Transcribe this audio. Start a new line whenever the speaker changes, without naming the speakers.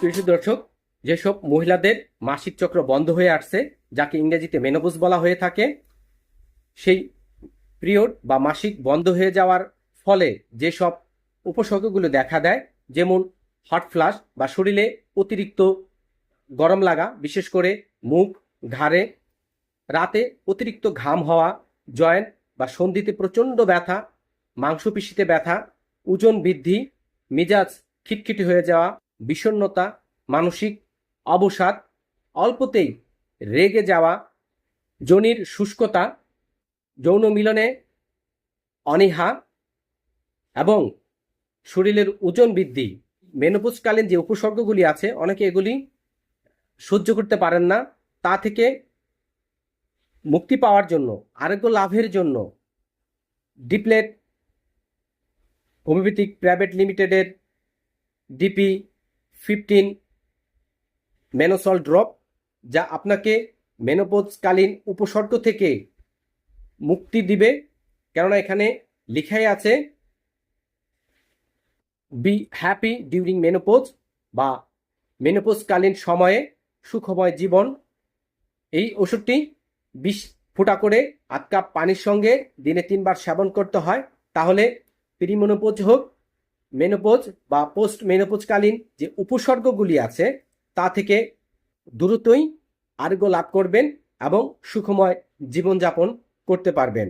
কৃষি দর্শক, যেসব মহিলাদের মাসিক চক্র বন্ধ হয়ে আসছে, যাকে ইংরেজিতে মেনোপজ বলা হয়ে থাকে, সেই পিরিয়ড বা মাসিক বন্ধ হয়ে যাওয়ার ফলে যেসব উপসর্গগুলো দেখা দেয়, যেমন হট ফ্লাশ বা শরীরে অতিরিক্ত গরম লাগা, বিশেষ করে মুখ, ঘাড়ে, রাতে অতিরিক্ত ঘাম হওয়া, জয়েন্ট বা সন্ধিতে প্রচণ্ড ব্যথা, মাংসপেশিতে ব্যথা, ওজন বৃদ্ধি, মেজাজ খিটখিটি হয়ে যাওয়া বিষণ্ণতা, মানসিক অবসাদ, অল্পতেই রেগে যাওয়া যোনির শুষ্কতা, যৌন মিলনে অনীহা এবং শরীরের ওজন বৃদ্ধি। মেনোপোজকালীন যে উপসর্গগুলি আছে, অনেকে এগুলি সহ্য করতে পারেন না। তা থেকে মুক্তি পাওয়ার জন্য, আরোগ্য লাভের জন্য ডিপ্লেট হোমিওপ্যাথিক প্রাইভেট লিমিটেডের ডিপি ফিফটিন মেনোসল ড্রপ যা আপনাকে মেনোপোজকালীন উপসর্গ থেকে মুক্তি দিবে। কেননা এখানে লেখাই আছে বি হ্যাপি ডিউরিং মেনোপোজ বা মেনোপোজকালীন সময়ে সুখময় জীবন। এই ওষুধটি বিশ ফোঁটা করে আধ কাপ পানির সঙ্গে দিনে তিনবার সেবন করতে হয়। তাহলে প্রিমোনোপোজ হোক মেনোপোজ বা পোস্ট মেনোপোজকালীন যে উপসর্গগুলি আছে, তা থেকে দ্রুতই আরোগ্য লাভ করবেন এবং সুখময় জীবনযাপন করতে পারবেন।